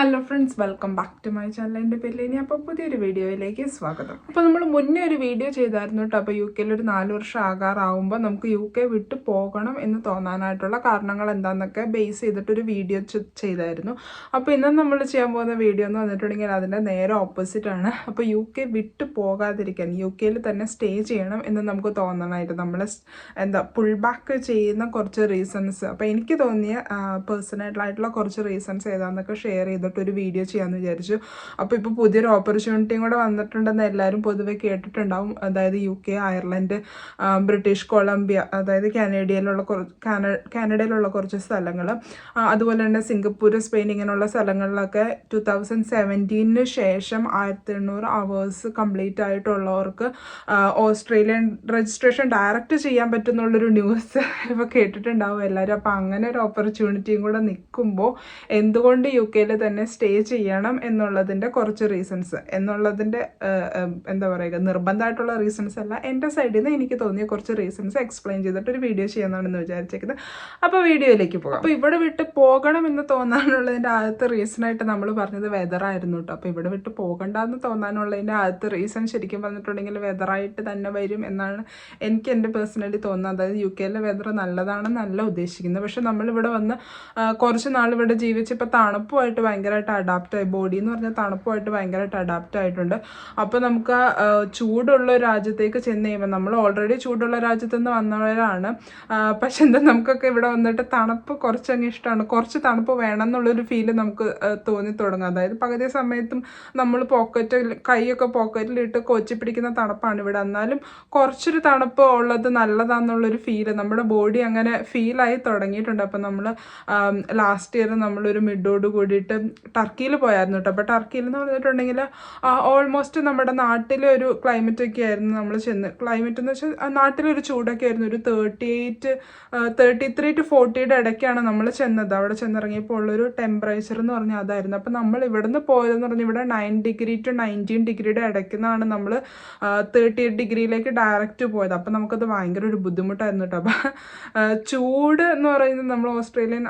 Hello friends welcome back to my channel എന്റെ പേരിൽ ഇനി അപ്പോൾ പുതിയൊരു വീഡിയോയിലേക്ക് സ്വാഗതം. അപ്പോൾ നമ്മൾ മുന്നേ ഒരു വീഡിയോ ചെയ്തായിരുന്നു കേട്ടോ അപ്പോൾ യു കെയിൽ ഒരു നാല് വർഷം ആകാറാവുമ്പോൾ നമുക്ക് യു കെ വിട്ട് പോകണം എന്ന് തോന്നാനായിട്ടുള്ള കാരണങ്ങൾ എന്താണെന്നൊക്കെ ബേസ് ചെയ്തിട്ടൊരു വീഡിയോ ചെയ്തായിരുന്നു. അപ്പോൾ ഇന്ന് നമ്മൾ ചെയ്യാൻ പോകുന്ന വീഡിയോ എന്ന് വന്നിട്ടുണ്ടെങ്കിൽ അതിന്റെ നേരെ ഓപ്പോസിറ്റ് ആണ്. അപ്പോൾ യു കെ വിട്ട് പോകാതിരിക്കാൻ യു കെയിൽ തന്നെ സ്റ്റേ ചെയ്യണം എന്ന് നമുക്ക് തോന്നണമായിട്ട് നമ്മൾ എന്താ പുൾ ബാക്ക് ചെയ്യുന്ന കുറച്ച് റീസൺസ് അപ്പോൾ എനിക്ക് തോന്നിയ പേഴ്സണലായിട്ടുള്ള കുറച്ച് റീസൺസ് ഏതാണെന്നൊക്കെ ഷെയർ ചെയ്തിട്ട് ഒരു വീഡിയോ ചെയ്യാമെന്ന് വിചാരിച്ചു. അപ്പോൾ ഇപ്പോൾ പുതിയൊരു ഓപ്പർച്യൂണിറ്റിയും കൂടെ വന്നിട്ടുണ്ടെന്ന് എല്ലാവരും പൊതുവെ കേട്ടിട്ടുണ്ടാവും. അതായത് U K Ireland British Columbia അതായത് കാനഡയിലുള്ള കുറച്ച് കാന കാനഡയിലുള്ള കുറച്ച് സ്ഥലങ്ങൾ അതുപോലെ തന്നെ സിംഗപ്പൂർ സ്പെയിൻ ഇങ്ങനെയുള്ള സ്ഥലങ്ങളിലൊക്കെ ടു തൗസൻഡ് സെവന്റീനിന് ശേഷം ആയിരത്തി എണ്ണൂറ് അവേഴ്സ് കംപ്ലീറ്റ് ആയിട്ടുള്ളവർക്ക് ഓസ്ട്രേലിയൻ രജിസ്ട്രേഷൻ ഡയറക്റ്റ് ചെയ്യാൻ പറ്റുന്നുള്ളൊരു ന്യൂസ് ഇപ്പോൾ കേട്ടിട്ടുണ്ടാവും എല്ലാവരും അപ്പോൾ അങ്ങനെ ഒരു ഓപ്പർച്യൂണിറ്റിയും കൂടെ നിൽക്കുമ്പോൾ എന്തുകൊണ്ട് യു കെയിൽ തന്നെ സ്റ്റേ ചെയ്യണം എന്നുള്ളതിന്റെ കുറച്ച് റീസൺസ് എന്നുള്ളതിന്റെ എന്താ പറയുക നിർബന്ധമായിട്ടുള്ള റീസൺസ് അല്ല. എന്റെ സൈഡിൽ നിന്ന് എനിക്ക് തോന്നിയ കുറച്ച് റീസൺസ് എക്സ്പ്ലെയിൻ ചെയ്തിട്ട് ഒരു വീഡിയോ ചെയ്യാമെന്നാണെന്ന് വിചാരിച്ചേക്കുന്നത്. അപ്പോൾ വീഡിയോയിലേക്ക് പോകാം. അപ്പോൾ ഇവിടെ വിട്ട് പോകണം എന്ന് തോന്നാനുള്ളതിന്റെ ആദ്യത്തെ റീസണായിട്ട് നമ്മൾ പറഞ്ഞത് വെതറായിരുന്നു കേട്ടോ അപ്പോൾ ഇവിടെ വിട്ട് പോകണ്ടെന്ന് തോന്നാനുള്ളതിന്റെ ആദ്യത്തെ റീസൺ ശരിക്കും പറഞ്ഞിട്ടുണ്ടെങ്കിൽ വെതറായിട്ട് തന്നെ വരും എന്നാണ് എനിക്ക് എന്റെ പേഴ്സണലി തോന്നുന്നത്. അതായത് യു കെയിലെ വെതർ നല്ലതാണെന്നല്ല ഉദ്ദേശിക്കുന്നത്. പക്ഷെ നമ്മളിവിടെ വന്ന് കുറച്ച് നാൾ ഇവിടെ ജീവിച്ചപ്പോൾ തണുപ്പുമായിട്ട് ഭയങ്കരമായിട്ട് അഡാപ്റ്റ് ആയി. ബോഡി എന്ന് പറഞ്ഞാൽ തണുപ്പുമായിട്ട് ഭയങ്കരമായിട്ട് അഡാപ്റ്റ് ആയിട്ടുണ്ട്. അപ്പോൾ നമുക്ക് ചൂടുള്ള രാജ്യത്തേക്ക് ചെന്ന് കഴിയുമ്പോൾ നമ്മൾ ഓൾറെഡി ചൂടുള്ള രാജ്യത്ത് നിന്ന് വന്നവരാണ്. പക്ഷെ എന്താ നമുക്കൊക്കെ ഇവിടെ വന്നിട്ട് തണുപ്പ് കുറച്ചങ്ങ് ഇഷ്ടമാണ്. കുറച്ച് തണുപ്പ് വേണം എന്നുള്ളൊരു ഫീൽ നമുക്ക് തോന്നി തുടങ്ങും. അതായത് പകുതി സമയത്തും നമ്മൾ പോക്കറ്റ് കൈയൊക്കെ പോക്കറ്റിലിട്ട് കൊച്ചി പിടിക്കുന്ന തണുപ്പാണ് ഇവിടെ. എന്നാലും കുറച്ചൊരു തണുപ്പ് ഉള്ളത് നല്ലതാണെന്നുള്ളൊരു ഫീൽ നമ്മുടെ ബോഡി അങ്ങനെ ഫീലായി തുടങ്ങിയിട്ടുണ്ട്. അപ്പം നമ്മൾ ലാസ്റ്റ് ഇയർ നമ്മളൊരു മിഡോട് കൂടിയിട്ട് ടർക്കിയിൽ പോയായിരുന്നു കേട്ടോ അപ്പോൾ ടർക്കിയിൽ എന്ന് പറഞ്ഞിട്ടുണ്ടെങ്കിൽ ഓൾമോസ്റ്റ് നമ്മുടെ നാട്ടിലെ ഒരു ക്ലൈമറ്റ് ഒക്കെ ആയിരുന്നു നമ്മൾ ചെന്ന്. ക്ലൈമറ്റ് എന്ന് വെച്ചാൽ നാട്ടിലൊരു ചൂടൊക്കെ ആയിരുന്നു. ഒരു thirty eight thirty three to ഫോർട്ടിയുടെ ഇടയ്ക്കാണ് നമ്മൾ ചെന്നത്. അവിടെ ചെന്നിറങ്ങിയപ്പോൾ ഉള്ളൊരു ടെമ്പറേച്ചർ എന്ന് പറഞ്ഞാൽ അതായിരുന്നു. അപ്പോൾ നമ്മൾ ഇവിടുന്ന് പോയതെന്ന് പറഞ്ഞാൽ ഇവിടെ നയൻ ഡിഗ്രി ടു നയന്റീൻ ഡിഗ്രിയുടെ ഇടയ്ക്ക് നിന്നാണ് നമ്മൾ തേർട്ടി എയ്റ്റ് ഡിഗ്രിയിലേക്ക് ഡയറക്റ്റ് പോയത്. അപ്പോൾ നമുക്കത് ഭയങ്കര ഒരു ബുദ്ധിമുട്ടായിരുന്നു കേട്ടോ അപ്പോൾ ചൂട് എന്ന് പറയുന്നത് നമ്മൾ ഓസ്ട്രേലിയൻ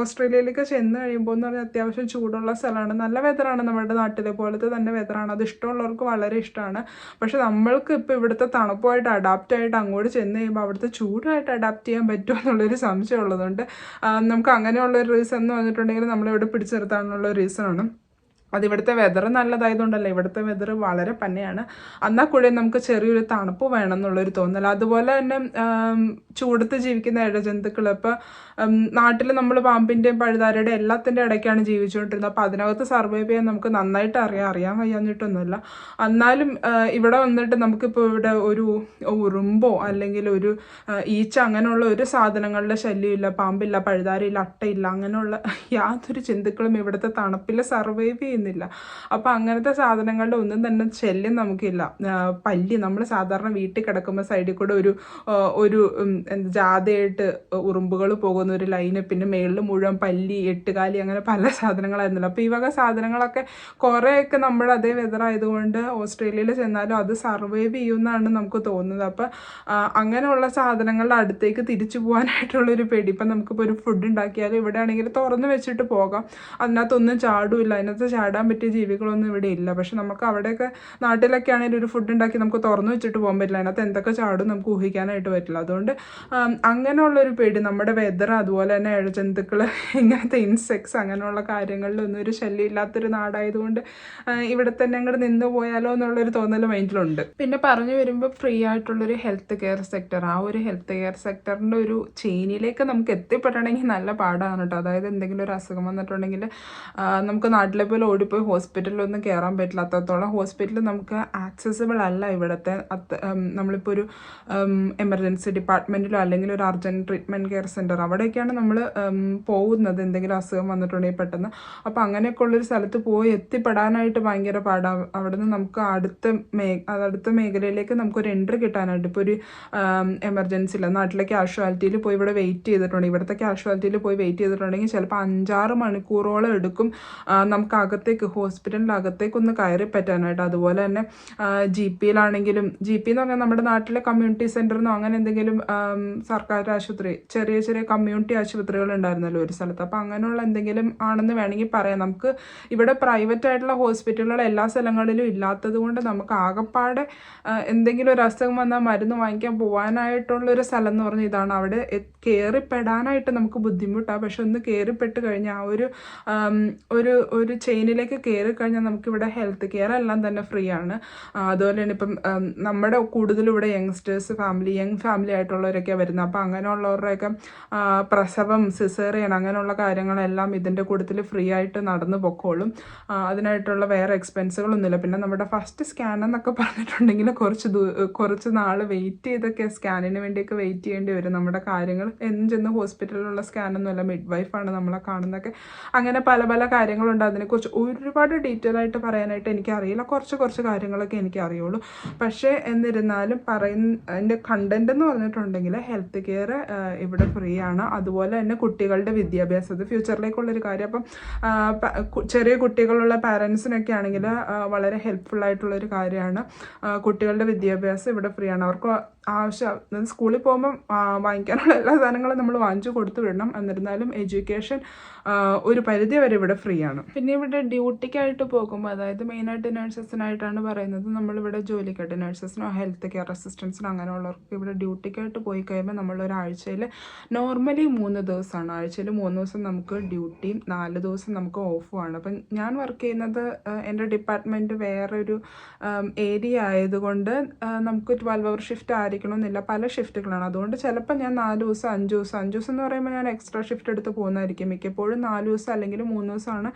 ഓസ്ട്രേലിയയിലേക്ക് ചെന്ന് കഴിയുമ്പോൾ എന്ന് പറഞ്ഞാൽ അത്യാവശ്യം ചൂടുള്ള സ്ഥലമാണ്. നല്ല വെതറാണ് നമ്മുടെ നാട്ടിലെ പോലത്തെ തന്നെ വെതറാണ്. അത് ഇഷ്ടമുള്ളവർക്ക് വളരെ ഇഷ്ടമാണ്. പക്ഷെ നമ്മൾക്ക് ഇപ്പോൾ ഇവിടുത്തെ തണുപ്പുമായിട്ട് അഡാപ്റ്റ് ആയിട്ട് അങ്ങോട്ട് ചെന്ന് കഴിയുമ്പോൾ അവിടുത്തെ ചൂടുമായിട്ട് അഡാപ്റ്റ് ചെയ്യാൻ പറ്റുമോ എന്നുള്ളൊരു സംശയം ഉള്ളതുകൊണ്ട് നമുക്ക് അങ്ങനെയുള്ളൊരു റീസൺ എന്ന് പറഞ്ഞിട്ടുണ്ടെങ്കിൽ നമ്മളിവിടെ പിടിച്ചു നിർത്താനുള്ള റീസൺ ആണ്. അത് ഇവിടുത്തെ വെതർ നല്ലതായതുകൊണ്ടല്ല ഇവിടുത്തെ വെതർ വളരെ പന്നെയാണ് എന്നാൽ കൂടെ നമുക്ക് ചെറിയൊരു തണുപ്പ് വേണം എന്നുള്ളൊരു തോന്നൽ അതുപോലെ തന്നെ ചൂടത്ത് ജീവിക്കുന്ന ഇഴജന്തുക്കൾ ഇപ്പോൾ നാട്ടിൽ നമ്മൾ പാമ്പിന്റെയും പഴുതാരയുടെയും എല്ലാത്തിന്റെ ഇടയ്ക്കാണ് ജീവിച്ചുകൊണ്ടിരുന്നത്. അപ്പോൾ അതിനകത്ത് സർവൈവ് ചെയ്യാൻ നമുക്ക് നന്നായിട്ട് അറിയാം. അറിയാൻ വയ്യാഞ്ഞിട്ടൊന്നുമില്ല. എന്നാലും ഇവിടെ വന്നിട്ട് നമുക്കിപ്പോൾ ഇവിടെ ഒരു ഉറുമ്പോ അല്ലെങ്കിൽ ഒരു ഈച്ച അങ്ങനെയുള്ള ഒരു സാധനങ്ങളുടെ ശല്യമില്ല. പാമ്പില്ല പഴുതാരയില്ല അട്ടയില്ല അങ്ങനെയുള്ള യാതൊരു ജന്തുക്കളും ഇവിടുത്തെ തണുപ്പിൽ സർവൈവ് ചെയ്യുന്നില്ല. അപ്പോൾ അങ്ങനത്തെ സാധനങ്ങളുടെ ഒന്നും തന്നെ ശല്യം നമുക്കില്ല. പല്ലി നമ്മൾ സാധാരണ വീട്ടിൽ കിടക്കുമ്പോൾ സൈഡിൽ കൂടെ ഒരു ഒരു ജാഥയായിട്ട് ഉറുമ്പുകൾ പോകുന്ന ഒരു ലൈന് പിന്നെ മേളിൽ മുഴുവൻ പല്ലി എട്ടുകാലി അങ്ങനെ പല സാധനങ്ങളായിരുന്നല്ലോ. അപ്പോൾ ഈ വക സാധനങ്ങളൊക്കെ കുറേയൊക്കെ നമ്മൾ അതേ വെതർ ആയതുകൊണ്ട് ഓസ്ട്രേലിയയിൽ ചെന്നാലും അത് സർവൈവ് ചെയ്യുമെന്നാണ് നമുക്ക് തോന്നുന്നത്. അപ്പം അങ്ങനെയുള്ള സാധനങ്ങളുടെ അടുത്തേക്ക് തിരിച്ചു പോകാനായിട്ടുള്ളൊരു പേടി ഇപ്പം നമുക്കിപ്പോൾ ഒരു ഫുഡ് ഉണ്ടാക്കിയാലും ഇവിടെ ആണെങ്കിൽ തുറന്ന് വെച്ചിട്ട് പോകാം. അതിനകത്തൊന്നും ചാടുമില്ല അതിനകത്ത് ചാടാൻ പറ്റിയ ജീവികളൊന്നും ഇവിടെ ഇല്ല. പക്ഷെ നമുക്ക് അവിടെയൊക്കെ നാട്ടിലൊക്കെ ആണെങ്കിൽ ഒരു ഫുഡ് ഉണ്ടാക്കി നമുക്ക് തുറന്നു വെച്ചിട്ട് പോകാൻ പറ്റില്ല. അതിനകത്ത് എന്തൊക്കെ ചാടും നമുക്ക് ഊഹിക്കാനായിട്ട് പറ്റില്ല. അതുകൊണ്ട് അങ്ങനെയുള്ളൊരു പേടി നമ്മുടെ വെതർ അതുപോലെ തന്നെ ഇഴജന്തുക്കൾ ഇങ്ങനത്തെ ഇൻസെക്ട്സ് അങ്ങനെയുള്ള കാര്യങ്ങളിലൊന്നും ഒരു ശല്യം ഇല്ലാത്തൊരു നാടായതുകൊണ്ട് ഇവിടെ തന്നെ അങ്ങോട്ട് നിന്ന് പോയാലോ എന്നുള്ളൊരു തോന്നൽ മൈൻഡിലുണ്ട് പിന്നെ പറഞ്ഞു വരുമ്പോൾ ഫ്രീ ആയിട്ടുള്ളൊരു ഹെൽത്ത് കെയർ സെക്ടർ ആ ഒരു ഹെൽത്ത് കെയർ സെക്ടറിന്റെ ഒരു ചെയിനിലേക്ക് നമുക്ക് എത്തിപ്പെടണമെങ്കിൽ നല്ല പാടാണ് കേട്ടോ. അതായത് എന്തെങ്കിലും ഒരു അസുഖം വന്നിട്ടുണ്ടെങ്കിൽ നമുക്ക് നാട്ടിലെ പോലെ ഓടിപ്പോയി ഹോസ്പിറ്റലിലൊന്നും കയറാൻ പറ്റില്ല അത്രത്തോളം ഹോസ്പിറ്റൽ നമുക്ക് ആക്സസിബിൾ അല്ല ഇവിടുത്തെ. നമ്മളിപ്പോൾ ഒരു എമർജൻസി ഡിപ്പാർട്ട്മെന്റിലോ അല്ലെങ്കിൽ ഒരു അർജന്റ് ട്രീറ്റ്മെന്റ് കെയർ സെന്റർ അവിടെയൊക്കെയാണ് നമ്മൾ പോകുന്നത്. എന്തെങ്കിലും അസുഖം വന്നിട്ടുണ്ടെങ്കിൽ പെട്ടെന്ന്. അപ്പോൾ അങ്ങനെയൊക്കെ ഉള്ളൊരു സ്ഥലത്ത് പോയി എത്തിപ്പെടാനായിട്ട് ഭയങ്കര പാടാണ് അവിടെ നിന്ന് നമുക്ക് അടുത്ത മേ അടുത്ത മേഖലയിലേക്ക് നമുക്കൊരു എൻട്രി കിട്ടാനായിട്ട് ഇപ്പോൾ ഒരു എമർജൻസിയിൽ നാട്ടിലെ കാഷ്വാലിറ്റിയിൽ പോയി ഇവിടെ വെയിറ്റ് ചെയ്തിട്ടുണ്ട്. ഇവിടുത്തെ കാഷ്വാലിറ്റിയിൽ പോയി വെയിറ്റ് ചെയ്തിട്ടുണ്ടെങ്കിൽ ചിലപ്പോൾ അഞ്ചാറ് മണിക്കൂറോളം എടുക്കും. ആ, നമുക്ക് അകത്ത് അകത്തേക്ക് ഹോസ്പിറ്റലിന്റെ അകത്തേക്ക് ഒന്ന് കയറി പറ്റാനായിട്ട്. അതുപോലെ തന്നെ ജി പിയിലാണെങ്കിലും ജി പി എന്ന് പറഞ്ഞാൽ നമ്മുടെ നാട്ടിലെ കമ്മ്യൂണിറ്റി സെന്ററിനോ അങ്ങനെ എന്തെങ്കിലും സർക്കാർ ആശുപത്രി ചെറിയ ചെറിയ കമ്മ്യൂണിറ്റി ആശുപത്രികൾ ഉണ്ടായിരുന്നല്ലോ ഒരു സ്ഥലത്ത്. അപ്പോൾ അങ്ങനെയുള്ള എന്തെങ്കിലും ആണെന്ന് വേണമെങ്കിൽ പറയാം. നമുക്ക് ഇവിടെ പ്രൈവറ്റ് ആയിട്ടുള്ള ഹോസ്പിറ്റലുകൾ എല്ലാ സ്ഥലങ്ങളിലും ഇല്ലാത്തത് കൊണ്ട് നമുക്ക് ആകപ്പാടെ എന്തെങ്കിലും ഒരു അസുഖം വന്നാൽ മരുന്ന് വാങ്ങിക്കാൻ പോകാനായിട്ടുള്ള ഒരു സ്ഥലം എന്ന് പറഞ്ഞാൽ ഇതാണ്. അവിടെ കയറിപ്പെടാനായിട്ട് നമുക്ക് ബുദ്ധിമുട്ടാണ് പക്ഷെ ഒന്ന് കയറിപ്പെട്ട് കഴിഞ്ഞാൽ ആ ഒരു ഒരു ഒരു ചെയിനിലേക്ക് കയറി കഴിഞ്ഞാൽ നമുക്കിവിടെ ഹെൽത്ത് കെയർ എല്ലാം തന്നെ ഫ്രീ ആണ്. അതുപോലെ തന്നെ ഇപ്പം നമ്മുടെ കൂടുതലും ഇവിടെ യങ്സ്റ്റേഴ്സ് ഫാമിലി യങ് ഫാമിലി ആയിട്ടുള്ളവരൊക്കെ വരുന്നത്. അപ്പോൾ അങ്ങനെയുള്ളവരുടെയൊക്കെ പ്രസവം സിസേറിയൻ അങ്ങനെയുള്ള കാര്യങ്ങളെല്ലാം ഇതിന്റെ കൂട്ടത്തിൽ ഫ്രീ ആയിട്ട് നടന്നു പൊക്കോളും. അതിനായിട്ടുള്ള വേറെ എക്സ്പെൻസുകളൊന്നുമില്ല പിന്നെ നമ്മുടെ ഫസ്റ്റ് സ്കാൻ എന്നൊക്കെ പറഞ്ഞിട്ടുണ്ടെങ്കിൽ കുറച്ച് കുറച്ച് നാൾ വെയിറ്റ് ചെയ്തൊക്കെ സ്കാനിന് വേണ്ടിയൊക്കെ വെയിറ്റ് ചെയ്യേണ്ടി വരും. നമ്മുടെ കാര്യങ്ങൾ എന്നും ചെന്ന് ഹോസ്പിറ്റലിലുള്ള സ്കാനൊന്നുമല്ല മിഡ് വൈഫാണ് നമ്മളെ കാണുന്നതൊക്കെ. അങ്ങനെ പല പല കാര്യങ്ങളുണ്ട്. അതിനെക്കുറിച്ച് ഒരുപാട് ഡീറ്റെയിൽ ആയിട്ട് പറയാനായിട്ട് എനിക്കറിയില്ല. കുറച്ച് കുറച്ച് കാര്യങ്ങളൊക്കെ എനിക്ക് അറിയുള്ളൂ പക്ഷേ എന്നിരുന്നാലും പറയുന്ന അതിന്റെ കണ്ടന്റ് എന്ന് പറഞ്ഞിട്ടുണ്ടെങ്കിൽ ഹെൽത്ത് കെയർ ഇവിടെ ഫ്രീ ആണ്. അതുപോലെ തന്നെ കുട്ടികളുടെ വിദ്യാഭ്യാസം ഫ്യൂച്ചറിലേക്കുള്ളൊരു കാര്യം. അപ്പം ചെറിയ കുട്ടികളുള്ള പാരൻസിനൊക്കെ ആണെങ്കിൽ വളരെ ഹെൽപ്ഫുൾ ആയിട്ടുള്ളൊരു കാര്യമാണ്. കുട്ടികളുടെ വിദ്യാഭ്യാസം ഇവിടെ ഫ്രീ ആണ്. അവർക്ക് ആവശ്യം. സ്കൂളിൽ പോകുമ്പം വാങ്ങിക്കാനുള്ള എല്ലാ സാധനങ്ങളും നമ്മൾ വാങ്ങിച്ചു കൊടുത്തു വിടണം. എന്നിരുന്നാലും എഡ്യൂക്കേഷൻ ഒരു പരിധി വരെ ഇവിടെ ഫ്രീ ആണ്. പിന്നെ ഇവിടെ ഡ്യൂട്ടിക്കായിട്ട് പോകുമ്പോൾ അതായത് മെയിനായിട്ട് നേഴ്സസിനായിട്ടാണ് പറയുന്നത് നമ്മളിവിടെ ജോലിക്കായിട്ട് നേഴ്സസിനോ ഹെൽത്ത് കെയർ അസിസ്റ്റൻസിനോ അങ്ങനെയുള്ളവർക്ക് ഇവിടെ ഡ്യൂട്ടിക്കായിട്ട് പോയി കഴിയുമ്പോൾ നമ്മൾ ഒരാഴ്ചയിൽ നോർമലി മൂന്ന് ദിവസമാണ്. ആഴ്ചയിൽ മൂന്ന് ദിവസം നമുക്ക് ഡ്യൂട്ടിയും നാല് ദിവസം നമുക്ക് ഓഫുമാണ് അപ്പം ഞാൻ വർക്ക് ചെയ്യുന്നത് എന്റെ ഡിപ്പാർട്ട്മെന്റ് വേറൊരു ഏരിയ ആയതുകൊണ്ട് നമുക്ക് ട്വൽവ് അവർ ഷിഫ്റ്റ് ആയിരിക്കണമെന്നില്ല പല ഷിഫ്റ്റുകളാണ് അതുകൊണ്ട് ചിലപ്പോൾ ഞാൻ നാല് ദിവസം അഞ്ച് ദിവസം അഞ്ച് ദിവസം എന്ന് പറയുമ്പോൾ ഞാൻ എക്സ്ട്രാ ഷിഫ്റ്റ് എടുത്ത് പോകുന്നതായിരിക്കും. മിക്കപ്പോഴും നാല് ദിവസം അല്ലെങ്കിൽ മൂന്ന് ദിവസമാണ്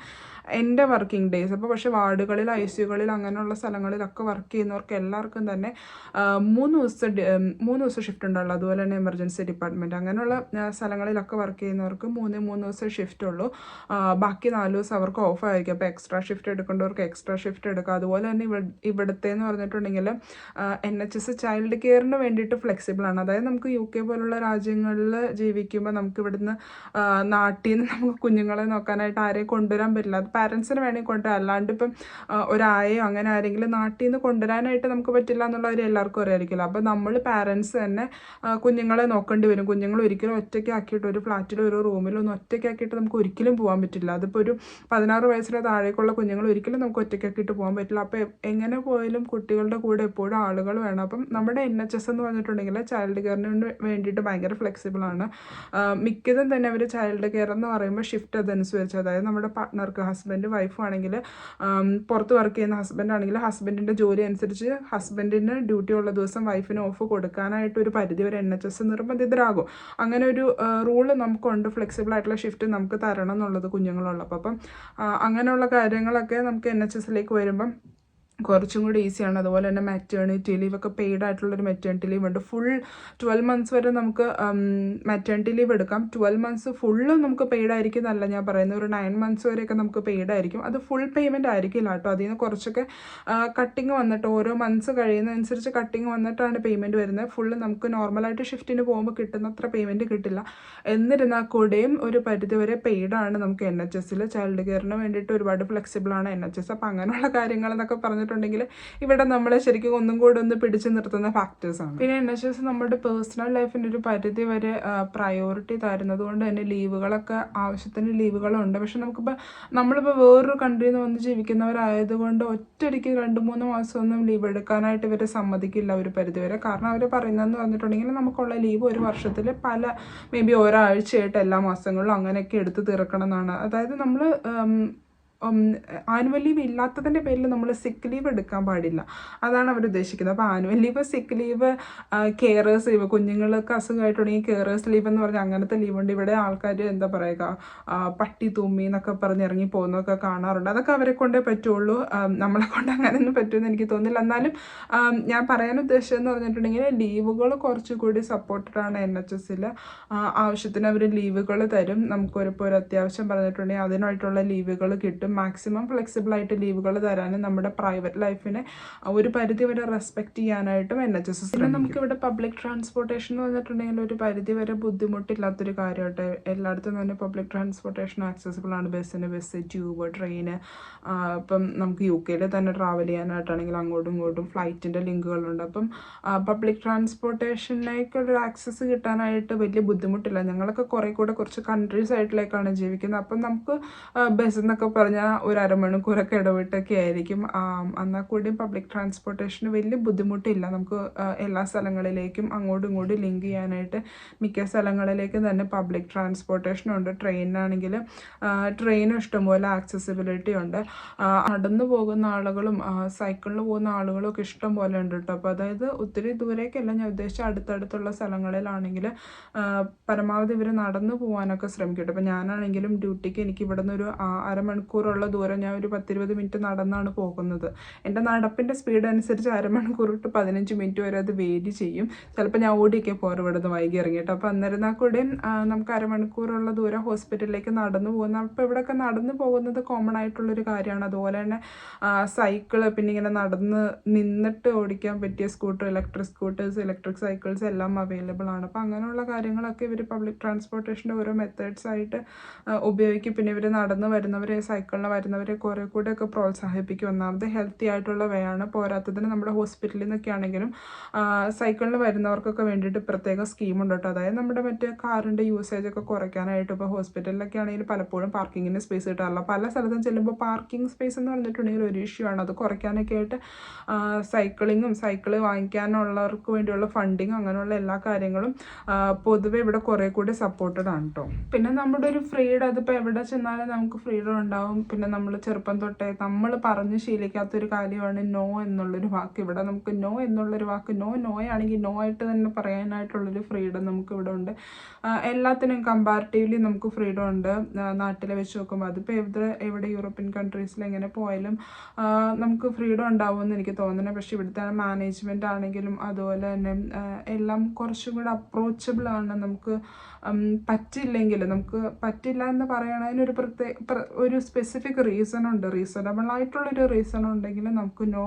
എന്റെ വർക്കിംഗ് ഡേയ്സ് അപ്പോൾ പക്ഷേ വാർഡുകളിൽ ഐ സിയുകളിൽ അങ്ങനെയുള്ള സ്ഥലങ്ങളിലൊക്കെ വർക്ക് ചെയ്യുന്നവർക്ക് എല്ലാവർക്കും തന്നെ മൂന്ന് ദിവസം മൂന്ന് ദിവസം ഷിഫ്റ്റ് ഉണ്ടല്ലോ അതുപോലെ തന്നെ എമർജൻസി ഡിപ്പാർട്ട്മെന്റ് അങ്ങനെയുള്ള സ്ഥലങ്ങളിലൊക്കെ വർക്ക് ചെയ്യുന്നവർക്ക് മൂന്ന് മൂന്ന് ദിവസം ഷിഫ്റ്റ് ഉള്ളൂ. ബാക്കി നാല് ദിവസം അവർക്ക് ഓഫ് ആയിരിക്കും. അപ്പോൾ എക്സ്ട്രാ ഷിഫ്റ്റ് എടുക്കേണ്ടവർക്ക് എക്സ്ട്രാ ഷിഫ്റ്റ് എടുക്കുക അതുപോലെ തന്നെ ഇവിടെ ഇവിടുത്തെ എന്ന് പറഞ്ഞിട്ടുണ്ടെങ്കിൽ എൻ എച്ച് എസ് ചൈൽഡ് കെയറിന് വേണ്ടിയിട്ട് ഫ്ലെക്സിബിൾ ആണ്. അതായത് നമുക്ക് യു കെ പോലുള്ള രാജ്യങ്ങളിൽ ജീവിക്കുമ്പോൾ നമുക്ക് ഇവിടുന്ന് നാട്ടിൽ നിന്ന് നമുക്ക് കുഞ്ഞുങ്ങളെ നോക്കാനായിട്ട് ആരെയും കൊണ്ടുവരാൻ പറ്റില്ല. അത് പാരൻസിന് വേണമെങ്കിൽ കൊണ്ടുവരാം. അല്ലാണ്ട് ഇപ്പം ഒരായോ അങ്ങനെ ആരെങ്കിലും നാട്ടിൽ നിന്ന് കൊണ്ടുവരാനായിട്ട് നമുക്ക് പറ്റില്ല എന്നുള്ള കാര്യം എല്ലാവർക്കും അറിയായിരിക്കില്ല അപ്പോൾ നമ്മൾ പാരൻസ് തന്നെ കുഞ്ഞുങ്ങളെ നോക്കേണ്ടി വരും. കുഞ്ഞുങ്ങൾ ഒരിക്കലും ഒറ്റയ്ക്കാക്കിയിട്ട് ഒരു ഫ്ലാറ്റിലോ ഒരു റൂമിലോ ഒന്നും ഒറ്റയ്ക്കാക്കിയിട്ട് നമുക്ക് ഒരിക്കലും പോകാൻ പറ്റില്ല. അതിപ്പോൾ ഒരു പതിനാറ് വയസ്സിന് താഴേക്കുള്ള കുഞ്ഞുങ്ങൾ ഒരിക്കലും നമുക്ക് ഒറ്റയ്ക്കാക്കിയിട്ട് പോകാൻ പറ്റില്ല. അപ്പോൾ എങ്ങനെ പോയാലും കുട്ടികളുടെ കൂടെ എപ്പോഴും ആളുകൾ വേണം. അപ്പം നമ്മുടെ എൻ എച്ച് എസ് എന്ന് പറഞ്ഞിട്ടുണ്ടെങ്കിൽ ചൈൽഡ് കെയറിന് വേണ്ടിയിട്ട് ഭയങ്കര ഫ്ലെക്സിബിൾ ആണ്. മിക്കതും തന്നെ അവർ ചൈൽഡ് കെയർ എന്ന് പറയുമ്പോൾ ഷിഫ്റ്റ് അതനുസരിച്ച്. അതായത് നമ്മുടെ പാർട്ട്ണർക്ക് ഹസ്ബൻഡ് വൈഫ് ആണെങ്കിൽ പുറത്ത് വർക്ക് ചെയ്യുന്ന ഹസ്ബൻഡ് ആണെങ്കിൽ ഹസ്ബൻഡിന്റെ ജോലി അനുസരിച്ച് ഹസ്ബൻഡിന് ഡ്യൂട്ടി ഉള്ള ദിവസം വൈഫിന് ഓഫ് കൊടുക്കാനായിട്ട് ഒരു പരിധി വരെ എൻ എച്ച് എസ് നിർബന്ധിതരാകും. അങ്ങനെ ഒരു റൂൾ നമുക്കുണ്ട്. ഫ്ലെക്സിബിൾ ആയിട്ടുള്ള ഷിഫ്റ്റ് നമുക്ക് തരണം എന്നുള്ളത് കുഞ്ഞുങ്ങളുള്ളപ്പോൾ അപ്പം അങ്ങനെയുള്ള കാര്യങ്ങളൊക്കെ നമുക്ക് എൻ എച്ച് എസിലേക്ക് വരുമ്പം കുറച്ചും കൂടി ഈസിയാണ് അതുപോലെ തന്നെ മെറ്റേണിറ്റി ലീവ് ഒക്കെ പെയ്ഡ് ആയിട്ടുള്ളൊരു മെറ്റേണിറ്റി ലീവ് ഉണ്ട്. ഫുൾ ട്വൽവ് മന്ത്സ് വരെ നമുക്ക് മെറ്റേണിറ്റി ലീവ് എടുക്കാം. ട്വൽവ് മന്ത്സ് ഫുള്ളും നമുക്ക് പെയ്ഡ് ആയിരിക്കും എന്നല്ല ഞാൻ പറയുന്നത്. ഒരു നയൻ മന്ത്സ് വരെയൊക്കെ നമുക്ക് പെയ്ഡ് ആയിരിക്കും. അത് ഫുൾ പേയ്മെന്റ് ആയിരിക്കില്ല കേട്ടോ. അതിൽ നിന്ന് കുറച്ചൊക്കെ കട്ടിങ് വന്നിട്ട് ഓരോ മന്ത്സ് കഴിയുന്നതനുസരിച്ച് കട്ടിങ് വന്നിട്ടാണ് പേയ്മെന്റ് വരുന്നത്. ഫുള്ള് നമുക്ക് നോർമലായിട്ട് ഷിഫ്റ്റിന് പോകുമ്പോൾ കിട്ടുന്ന അത്ര പേയ്മെന്റ് കിട്ടില്ല. എന്നിരുന്നാൽ കൂടെയും ഒരു പരിധി വരെ പെയ്ഡാണ് നമുക്ക് എൻ എച്ച് എസ്സിൽ ചൈൽഡ് കെയറിന് വേണ്ടിയിട്ട് ഒരുപാട് ഫ്ലെക്സിബിളാണ് എൻ എച്ച് എസ് അപ്പോൾ അങ്ങനെയുള്ള കാര്യങ്ങൾ എന്നൊക്കെ പറഞ്ഞിട്ടുണ്ടെങ്കിൽ ഇവിടെ നമ്മളെ ശരിക്കും ഒന്നും കൂടെ ഒന്ന് പിടിച്ചു നിർത്തുന്ന ഫാക്ടേഴ്സ് ആണ്. പിന്നെ എച്ച് എസ് നമ്മുടെ പേഴ്സണൽ ലൈഫിന്റെ ഒരു പരിധി വരെ പ്രയോറിറ്റി തരുന്നത് കൊണ്ട് തന്നെ ലീവുകളൊക്കെ ആവശ്യത്തിന് ലീവുകളുണ്ട്. പക്ഷെ നമുക്കിപ്പോൾ നമ്മളിപ്പോൾ വേറൊരു കൺട്രിയിൽ നിന്ന് വന്ന് ജീവിക്കുന്നവരായതുകൊണ്ട് ഒറ്റയടിക്ക് രണ്ട് മൂന്ന് മാസമൊന്നും ലീവ് എടുക്കാനായിട്ട് ഇവരെ സമ്മതിക്കില്ല ഒരു പരിധി വരെ. കാരണം അവർ പറയുന്നതെന്ന് പറഞ്ഞിട്ടുണ്ടെങ്കിൽ നമുക്കുള്ള ലീവ് ഒരു വർഷത്തിൽ പല മേ ബി ഒരാഴ്ചയായിട്ട് എല്ലാ മാസങ്ങളിലും അങ്ങനെയൊക്കെ എടുത്ത് തീർക്കണം എന്നാണ്. അതായത് നമ്മൾ ആനുവൽ ലീവ് ഇല്ലാത്തതിന്റെ പേരിൽ നമ്മൾ സിക്ക് ലീവ് എടുക്കാൻ പാടില്ല. അതാണ് അവർ ഉദ്ദേശിക്കുന്നത്. അപ്പോൾ annual leave sick leave carers leave കുഞ്ഞുങ്ങൾക്ക് അസുഖമായിട്ടുണ്ടെങ്കിൽ കെയറേഴ്സ് ലീവ് എന്ന് പറഞ്ഞാൽ അങ്ങനത്തെ ലീവ് ഉണ്ട്. ഇവിടെ ആൾക്കാർ എന്താ പറയുക പട്ടി തുമ്മി എന്നൊക്കെ പറഞ്ഞ് ഇറങ്ങി പോകുന്നതൊക്കെ കാണാറുണ്ട്. അതൊക്കെ അവരെ കൊണ്ടേ പറ്റുള്ളൂ. നമ്മളെ കൊണ്ട് അങ്ങനെയൊന്നും പറ്റുമെന്ന് എനിക്ക് തോന്നില്ല എന്നാലും ഞാൻ പറയാൻ ഉദ്ദേശിച്ചതെന്ന് പറഞ്ഞിട്ടുണ്ടെങ്കിൽ ലീവുകൾ കുറച്ചുകൂടി ആണ് എൻ എച്ച് എസിൽ ആവശ്യത്തിന് അവർ ലീവുകൾ തരും. നമുക്കൊരിപ്പോൾ ഒരു അത്യാവശ്യം പറഞ്ഞിട്ടുണ്ടെങ്കിൽ അതിനായിട്ടുള്ള ലീവുകൾ കിട്ടും. ചെയ്യാനായിട്ടും മാക്സിമം ഫ്ലെക്സിബിൾ ആയിട്ട് ലീവുകൾ തരാനും നമ്മുടെ പ്രൈവറ്റ് ലൈഫിനെ ഒരു പരിധി വരെ റെസ്പെക്ട് ചെയ്യാനായിട്ടും എൻ എച്ച് എസ് എസ് പിന്നെ നമുക്ക് ഇവിടെ പബ്ലിക് ട്രാൻസ്പോർട്ടേഷൻ എന്ന് പറഞ്ഞിട്ടുണ്ടെങ്കിൽ ഒരു പരിധി വരെ ബുദ്ധിമുട്ടില്ലാത്തൊരു കാര്യമായിട്ട് എല്ലായിടത്തും തന്നെ പബ്ലിക് ട്രാൻസ്പോർട്ടേഷൻ ആക്സസിബിൾ ആണ്. ബസ്സിന് ബസ് ട്യൂബ് ട്രെയിന് ഇപ്പം നമുക്ക് യു കെയിൽ തന്നെ ട്രാവൽ ചെയ്യാനായിട്ടാണെങ്കിൽ അങ്ങോട്ടും ഇങ്ങോട്ടും ഫ്ലൈറ്റിന്റെ ലിങ്കുകളുണ്ട്. അപ്പം പബ്ലിക് ട്രാൻസ്പോർട്ടേഷനിലേക്കുള്ളൊരു ആക്സസ് കിട്ടാനായിട്ട് വലിയ ബുദ്ധിമുട്ടില്ല. ഞങ്ങളൊക്കെ കുറേ കൂടെ കുറച്ച് കൺട്രീസ് ആയിട്ടിലേക്കാണ് ജീവിക്കുന്നത്. അപ്പം നമുക്ക് ബസ് എന്നൊക്കെ പറഞ്ഞാൽ ഒരു അരമണിക്കൂറൊക്കെ ഇടവിട്ടൊക്കെ ആയിരിക്കും. എന്നാൽ കൂടിയും പബ്ലിക് ട്രാൻസ്പോർട്ടേഷന് വലിയ ബുദ്ധിമുട്ടില്ല. നമുക്ക് എല്ലാ സ്ഥലങ്ങളിലേക്കും അങ്ങോട്ടും ഇങ്ങോട്ടും ലിങ്ക് ചെയ്യാനായിട്ട് മിക്ക സ്ഥലങ്ങളിലേക്കും തന്നെ പബ്ലിക് ട്രാൻസ്പോർട്ടേഷൻ ഉണ്ട്. ട്രെയിനാണെങ്കിൽ ട്രെയിനും ഇഷ്ടംപോലെ ആക്സസിബിലിറ്റി ഉണ്ട്. നടന്നു പോകുന്ന ആളുകളും സൈക്കിളിൽ പോകുന്ന ആളുകളും ഒക്കെ ഇഷ്ടം പോലെ ഉണ്ട് കേട്ടോ അപ്പോൾ അതായത് ഒത്തിരി ദൂരേക്കല്ല ഞാൻ ഉദ്ദേശിച്ച അടുത്തടുത്തുള്ള സ്ഥലങ്ങളിലാണെങ്കിൽ പരമാവധി ഇവർ നടന്നു പോകാനൊക്കെ ശ്രമിക്കും അപ്പോൾ ഞാനാണെങ്കിലും ഡ്യൂട്ടിക്ക് എനിക്ക് ഇവിടെ ഒരു ആ, അരമണിക്കൂറുള്ള ദൂരം ഞാൻ ഒരു പത്തിരുപത് മിനിറ്റ് നടന്നാണ് പോകുന്നത്. എന്റെ നടപ്പിന്റെ സ്പീഡ് അനുസരിച്ച് അരമണിക്കൂർ തൊട്ട് പതിനഞ്ച് മിനിറ്റ് വരെ അത് വെയിറ്റ് ചെയ്യും. ചിലപ്പോൾ ഞാൻ ഓടിയൊക്കെ പോരും ഇവിടെ നിന്ന് വൈകി ഇറങ്ങിയിട്ട് അപ്പോൾ അന്നിരുന്നാൽ കൂടെ നമുക്ക് അരമണിക്കൂറുള്ള ദൂരം ഹോസ്പിറ്റലിലേക്ക് നടന്നു പോകുന്നത് അപ്പോൾ ഇവിടെയൊക്കെ നടന്നു പോകുന്നത് കോമൺ ആയിട്ടുള്ളൊരു കാര്യമാണ്. അതുപോലെ തന്നെ സൈക്കിൾ പിന്നെ ഇങ്ങനെ നടന്ന് നിന്നിട്ട് ഓടിക്കാൻ പറ്റിയ scooter electric scooters electric cycles എല്ലാം അവൈലബിൾ ആണ്. അപ്പോൾ അങ്ങനെയുള്ള കാര്യങ്ങളൊക്കെ ഇവർ പബ്ലിക് ട്രാൻസ്പോർട്ടേഷന്റെ ഓരോ മെത്തേഡ്സ് ആയിട്ട് ഉപയോഗിക്കും. പിന്നെ ഇവർ നടന്ന് വരുന്നവരെ സൈക്കിളിന് വരുന്നവരെ കുറേ കൂടെ ഒക്കെ പ്രോത്സാഹിപ്പിക്കും ഒന്നാമത് ഹെൽത്തി ആയിട്ടുള്ള വേ ആണ് പോരാത്തതിന് നമ്മുടെ ഹോസ്പിറ്റലിൽ നിന്നൊക്കെ ആണെങ്കിലും സൈക്കിളിൽ വരുന്നവർക്കൊക്കെ വേണ്ടിയിട്ട് പ്രത്യേക സ്കീമുണ്ട് കേട്ടോ. അതായത് നമ്മുടെ മറ്റേ കാറിന്റെ യൂസേജ് ഒക്കെ കുറയ്ക്കാനായിട്ട് ഇപ്പോൾ ഹോസ്പിറ്റലിലൊക്കെ ആണെങ്കിൽ പലപ്പോഴും പാർക്കിങ്ങിന് സ്പേസ് കിട്ടാറില്ല. പല സ്ഥലത്തും ചെല്ലുമ്പോൾ പാർക്കിംഗ് സ്പേസ് എന്ന് പറഞ്ഞിട്ടുണ്ടെങ്കിൽ ഒരു ഇഷ്യൂ ആണ്. അത് കുറയ്ക്കാനൊക്കെ ആയിട്ട് സൈക്ലിങ്ങും സൈക്കിൾ വാങ്ങിക്കാനുള്ളവർക്ക് വേണ്ടിയുള്ള ഫണ്ടിങ് അങ്ങനെയുള്ള എല്ലാ കാര്യങ്ങളും പൊതുവെ ഇവിടെ കുറേ കൂടി സപ്പോർട്ടഡ് ആണ് കേട്ടോ. പിന്നെ നമ്മുടെ ഒരു ഫ്രീഡം അതിപ്പോൾ എവിടെ ചെന്നാലും നമുക്ക് ഫ്രീഡം ഉണ്ടാവും. പിന്നെ നമ്മൾ ചെറുപ്പം തൊട്ടേ നമ്മൾ പറഞ്ഞ് ശീലിക്കാത്തൊരു കാര്യമാണ് നോ എന്നുള്ളൊരു വാക്ക്. ഇവിടെ നമുക്ക് നോ എന്നുള്ളൊരു വാക്ക് നോ നോ ആണെങ്കിൽ നോ ആയിട്ട് തന്നെ പറയാനായിട്ടുള്ളൊരു ഫ്രീഡം നമുക്ക് ഇവിടെ ഉണ്ട് എല്ലാത്തിനും കമ്പാരിറ്റീവ്ലി നമുക്ക് ഫ്രീഡം ഉണ്ട്. നാട്ടിൽ വെച്ച് നോക്കുമ്പോൾ അതിപ്പോൾ എവിടെ എവിടെ യൂറോപ്യൻ കൺട്രീസിൽ എങ്ങനെ പോയാലും നമുക്ക് ഫ്രീഡം ഉണ്ടാവുമെന്ന് എനിക്ക് തോന്നുന്നത് പക്ഷേ ഇവിടുത്തെ മാനേജ്മെന്റ് ആണെങ്കിലും അതുപോലെ തന്നെ എല്ലാം കുറച്ചും കൂടെ അപ്രോച്ചബിൾ ആണ് നമുക്ക് പറ്റില്ലെങ്കിൽ നമുക്ക് പറ്റില്ല എന്ന് പറയണതിന് ഒരു പ്രത്യേക ഒരു സ്പെസിഫിക് റീസൺ ഉണ്ട്. റീസണബിൾ ആയിട്ടുള്ളൊരു റീസൺ ഉണ്ടെങ്കിൽ നമുക്ക് നോ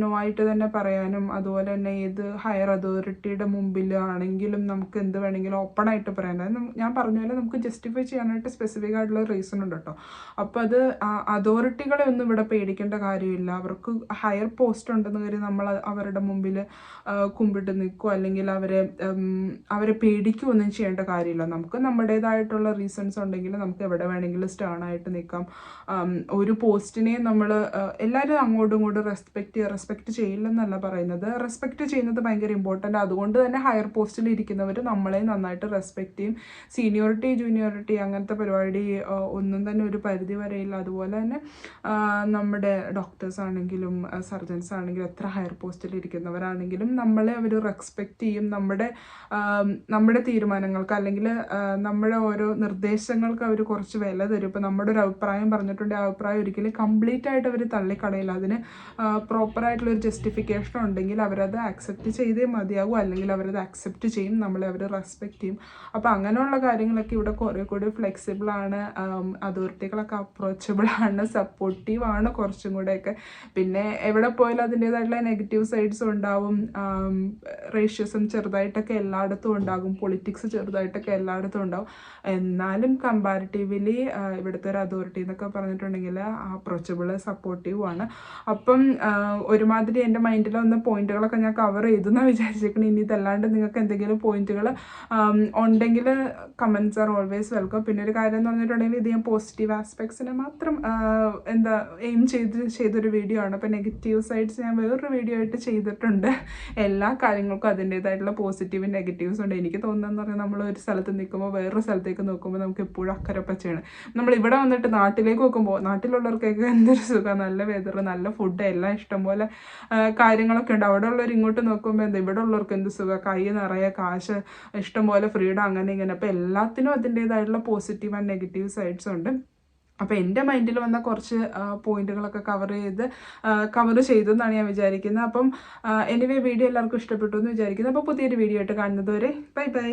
നോ ആയിട്ട് തന്നെ പറയാനും അതുപോലെ തന്നെ ഏത് ഹയർ അതോറിറ്റിയുടെ മുമ്പിൽ ആണെങ്കിലും നമുക്ക് എന്ത് വേണമെങ്കിലും ഓപ്പൺ ആയിട്ട് പറയാൻ ഞാൻ പറഞ്ഞ പോലെ നമുക്ക് ജസ്റ്റിഫൈ ചെയ്യാനായിട്ട് സ്പെസിഫിക് ആയിട്ടുള്ള റീസൺ ഉണ്ട് കേട്ടോ അപ്പോൾ അത് അതോറിറ്റികളെ ഒന്നും ഇവിടെ പേടിക്കേണ്ട കാര്യമില്ല. അവർക്ക് ഹയർ പോസ്റ്റ് ഉണ്ടെന്ന് കാര്യം നമ്മൾ അവരുടെ മുമ്പിൽ കുമ്പിട്ട് നിൽക്കുക അല്ലെങ്കിൽ അവരെ അവരെ പേടിക്കുകയൊന്നും ചെയ്യേണ്ട കാര്യമില്ല. നമുക്ക് നമ്മുടേതായിട്ടുള്ള റീസൺസ് ഉണ്ടെങ്കിൽ നമുക്ക് എവിടെ വേണമെങ്കിലും സ്റ്റേൺ ആയിട്ട് നിൽക്കാം. ഒരു പോസ്റ്റിനെ നമ്മൾ എല്ലാവരും അങ്ങോട്ടും ഇങ്ങോട്ടും റെസ്പെക്റ്റ് റെസ്പെക്റ്റ് ചെയ്യില്ലെന്നല്ല പറയുന്നത്. റെസ്പെക്റ്റ് ചെയ്യുന്നത് ഭയങ്കര ഇമ്പോർട്ടന്റ് അതുകൊണ്ട് തന്നെ ഹയർ പോസ്റ്റിൽ ഇരിക്കുന്നവർ നമ്മളെ നന്നായിട്ട് റെസ്പെക്റ്റ് ചെയ്യും. സീനിയോറിറ്റി ജൂനിയോറിറ്റി അങ്ങനത്തെ പരിപാടി ഒന്നും തന്നെ ഒരു പരിധി വരെയില്ല. അതുപോലെ തന്നെ നമ്മുടെ ഡോക്ടേഴ്സ് ആണെങ്കിലും സർജൻസ് ആണെങ്കിലും എത്ര ഹയർ പോസ്റ്റിൽ ഇരിക്കുന്നവരാണെങ്കിലും നമ്മളെ അവർ റെസ്പെക്റ്റ് ചെയ്യും. നമ്മുടെ നമ്മുടെ തീരുമാനങ്ങൾക്ക് അല്ലെങ്കിൽ നമ്മുടെ ഓരോ നിർദ്ദേശങ്ങൾക്ക് അവർ കുറച്ച് വില തരും. ഇപ്പോൾ നമ്മുടെ ഒരു അഭിപ്രായം പറഞ്ഞിട്ടുണ്ട്. ആ അഭിപ്രായം ഒരിക്കലും കംപ്ലീറ്റ് ആയിട്ട് അവർ തള്ളിക്കളയില്ല. അതിന് പ്രോപ്പറായിട്ടുള്ളൊരു ജസ്റ്റിഫിക്കേഷൻ ഉണ്ടെങ്കിൽ അവരത് ആക്സെപ്റ്റ് ചെയ്തേ മതിയാകും അല്ലെങ്കിൽ അവരത് ആക്സെപ്റ്റ് ചെയ്യും. നമ്മളെ അവർ റെസ്പെക്റ്റ് ചെയ്യും. അപ്പോൾ അങ്ങനെയുള്ള കാര്യങ്ങളൊക്കെ ഇവിടെ കുറേ കൂടി ഫ്ലെക്സിബിൾ ആണ്. അതോറിറ്റികളൊക്കെ അപ്രോച്ചബിൾ ആണ്. സപ്പോർട്ടീവ് ആണ് കുറച്ചും കൂടെയൊക്കെ. പിന്നെ എവിടെ പോയാലും അതിന്റേതായിട്ടുള്ള നെഗറ്റീവ് സൈഡ്സ് ഉണ്ടാവും. റേഷ്യസും ചെറുതായിട്ടൊക്കെ എല്ലായിടത്തും ഉണ്ടാകും. പൊളിറ്റിക്സ് ചെറുതായിട്ടൊക്കെ എല്ലായിടത്തും ഉണ്ടാവും. എന്നാലും കമ്പാരിറ്റീവ്ലി ഇവിടുത്തെ ഒരു അതോറിറ്റി എന്നൊക്കെ പറഞ്ഞിട്ടുണ്ടെങ്കിൽ അപ്രോച്ചബിൾ സപ്പോർട്ടീവ് ആണ്. അപ്പം ഒരുമാതിരി എന്റെ മൈൻഡിൽ വന്ന പോയിന്റുകളൊക്കെ ഞാൻ കവർ ചെയ്തു എന്നാണ് വിചാരിച്ചേക്കണം ഇനി ഇതല്ലാണ്ട് നിങ്ങൾക്ക് എന്തെങ്കിലും പോയിന്റുകൾ ഉണ്ടെങ്കിൽ കമൻസ് ആർ ഓൾവേസ് വെൽക്കം പിന്നെ ഒരു കാര്യം എന്ന് പറഞ്ഞിട്ടുണ്ടെങ്കിൽ ഇത് ഞാൻ പോസിറ്റീവ് ആസ്പെക്ട്സിനെ മാത്രം എന്താ എയിം ചെയ്ത് ചെയ്തൊരു വീഡിയോ ആണ്. അപ്പോൾ നെഗറ്റീവ് സൈഡ്സ് ഞാൻ വേറൊരു വീഡിയോ ആയിട്ട് ചെയ്തിട്ടുണ്ട്. എല്ലാ കാര്യങ്ങൾക്കും അതിന്റേതായിട്ടുള്ള പോസിറ്റീവും നെഗറ്റീവ്സ് ഉണ്ട്. എനിക്ക് തോന്നുന്നതെന്ന് പറഞ്ഞാൽ നമ്മൾ ഒരു സ്ഥലത്ത് നിൽക്കുമ്പോൾ വേറൊരു സ്ഥലത്തേക്ക് നോക്കുമ്പോൾ നമുക്ക് എപ്പോഴും അക്കരപ്പച്ചയാണ്. നമ്മൾ ഇവിടെ വന്നിട്ട് നാട്ടിലേക്ക് നോക്കുമ്പോൾ നാട്ടിലുള്ളവർക്കൊക്കെ എന്തൊരു സുഖം നല്ല വെതർ നല്ല ഫുഡ് എല്ലാം ഇഷ്ടംപോലെ കാര്യങ്ങളൊക്കെ ഉണ്ട്. അവിടെ ഉള്ളവർ ഇങ്ങോട്ട് നോക്കുമ്പോൾ എന്താ ഇവിടെ ഉള്ളവർക്ക് എന്ത് സുഖം? കൈ നിറയെ കാശ് ഇഷ്ടംപോലെ ഫ്രീഡം അങ്ങനെ ഇങ്ങനെ. അപ്പോൾ എല്ലാത്തിനും അതിന്റേതായിട്ടുള്ള പോസിറ്റീവ് ആൻഡ് നെഗറ്റീവ് സൈഡ്സ് ഉണ്ട്. അപ്പോൾ എന്റെ മൈൻഡിൽ വന്ന കുറച്ച് പോയിന്റുകളൊക്കെ കവർ ചെയ്ത് കവർ ചെയ്തു എന്നാണ് ഞാൻ വിചാരിക്കുന്നത്. അപ്പം എനിവേ വീഡിയോ എല്ലാവർക്കും ഇഷ്ടപ്പെട്ടു എന്ന് വിചാരിക്കുന്നു. അപ്പോൾ പുതിയൊരു വീഡിയോ ആയിട്ട് കാണുന്നതുവരെ ബൈ ബൈ